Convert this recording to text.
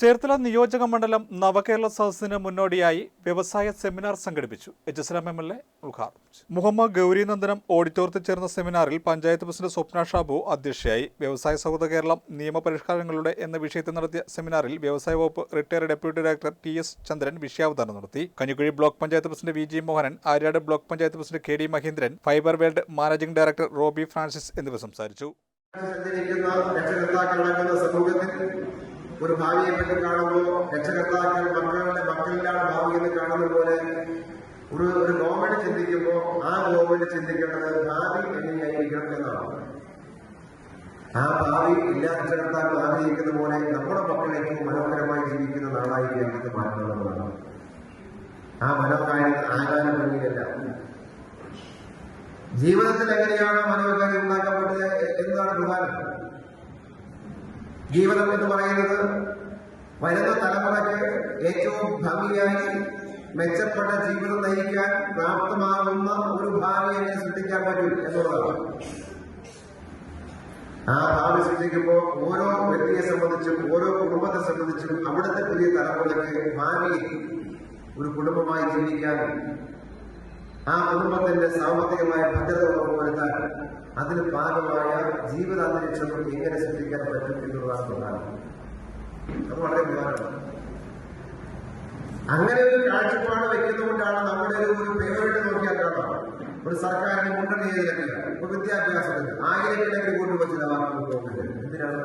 ചേർത്തല നിയോജക മണ്ഡലം നവകേരള സദസ്സിന് മുന്നോടിയായി വ്യവസായ സെമിനാർ സംഘടിപ്പിച്ചു. H S Ram M L A ഉദ്ഘാടനം മുഹമ്മദ് ഗൗരീനന്ദനം ഓഡിറ്റോറിയത്തിൽ ചേർന്ന സെമിനാറിൽ പഞ്ചായത്ത് പ്രസിഡന്റ് സ്വപ്ന ഷാബു അധ്യക്ഷയായി. വ്യവസായ സൗഹൃദ കേരളം നിയമപരിഷ്കാരങ്ങളുടെ എന്ന വിഷയത്തിൽ നടത്തിയ സെമിനാറിൽ വ്യവസായ വകുപ്പ് retired deputy director T S Chandran വിഷയാവതരണം നടത്തി. Kanjikuzhi block panchayat president V G Mohanan Aryad block panchayat president K D Mahendran fibre world managing director Robi Francis എന്നിവർ സംസാരിച്ചു. ഒരു ഭാവിയെ പറ്റി കാണുമ്പോൾ രക്ഷകർത്താക്കൾ മക്കളുടെ മക്കളിലാണ് ഭാവി എന്ന് കാണുന്ന പോലെ ഒരു ഒരു ഗവൺമെന്റ് ചിന്തിക്കുമ്പോൾ ആ ഗവൺമെന്റ് ചിന്തിക്കേണ്ടത് ഭാവി എങ്ങനെയായിരിക്കണം എന്നാണ്. ആ ഭാവി എല്ലാ രക്ഷകർത്താക്കളും ആഗ്രഹിക്കുന്ന പോലെ നമ്മുടെ മക്കളേക്ക് മനോഹരമായി ജീവിക്കുന്ന നാളായി എനിക്ക് മാറ്റണമെന്നാണ് ആ മനോകാര്യ ആകാരം ഭംഗിയല്ല ജീവിതത്തിൽ എങ്ങനെയാണ് മനോകാര്യം ഉണ്ടാക്കപ്പെട്ടത്? എന്നാണ് പ്രധാനം ജീവിതം എന്ന് പറയുന്നത് വരുന്ന തലമുറയ്ക്ക് ഏറ്റവും ഭംഗിയായി മെച്ചപ്പെട്ട ജീവിതം നയിക്കാൻ പ്രാപ്തമാകുന്ന ഒരു എങ്ങനെ സൃഷ്ടിക്കാൻ പറ്റും എന്നുള്ളതാണ്. ആ ഭാവി സൃഷ്ടിക്കുമ്പോൾ ഓരോ വ്യക്തിയെ സംബന്ധിച്ചും ഓരോ കുടുംബത്തെ സംബന്ധിച്ചും അവിടുത്തെ പുതിയ തലമുറയ്ക്ക് ഭാവിയിൽ ഒരു കുടുംബമായി ജീവിക്കാനും ആ കുടുംബത്തിന്റെ സാമ്പത്തികമായ ഭദ്രത ഉറപ്പുവരുത്താൻ അതിന് ഭാഗമായ ജീവിതാന്തരീക്ഷം എങ്ങനെ സൃഷ്ടിക്കാൻ പറ്റും എന്നുള്ളതാണ് പ്രധാനം. അത് വളരെ പ്രധാനമാണ്. അങ്ങനെ ഒരു കാഴ്ചപ്പാട് വെക്കുന്നതുകൊണ്ടാണ് നമ്മുടെ ഒരു ഫേവറേറ്റ് നോക്കിയാൽ കാണാം ഒരു സർക്കാരിന് മുൻഗണന ചെയ്തില്ല ഇപ്പൊ വിദ്യാഭ്യാസത്തിന് ആയിരക്കണക്കിന് കോടി വെച്ച് ചിലവാക്കാൻ എന്തിനാണ്?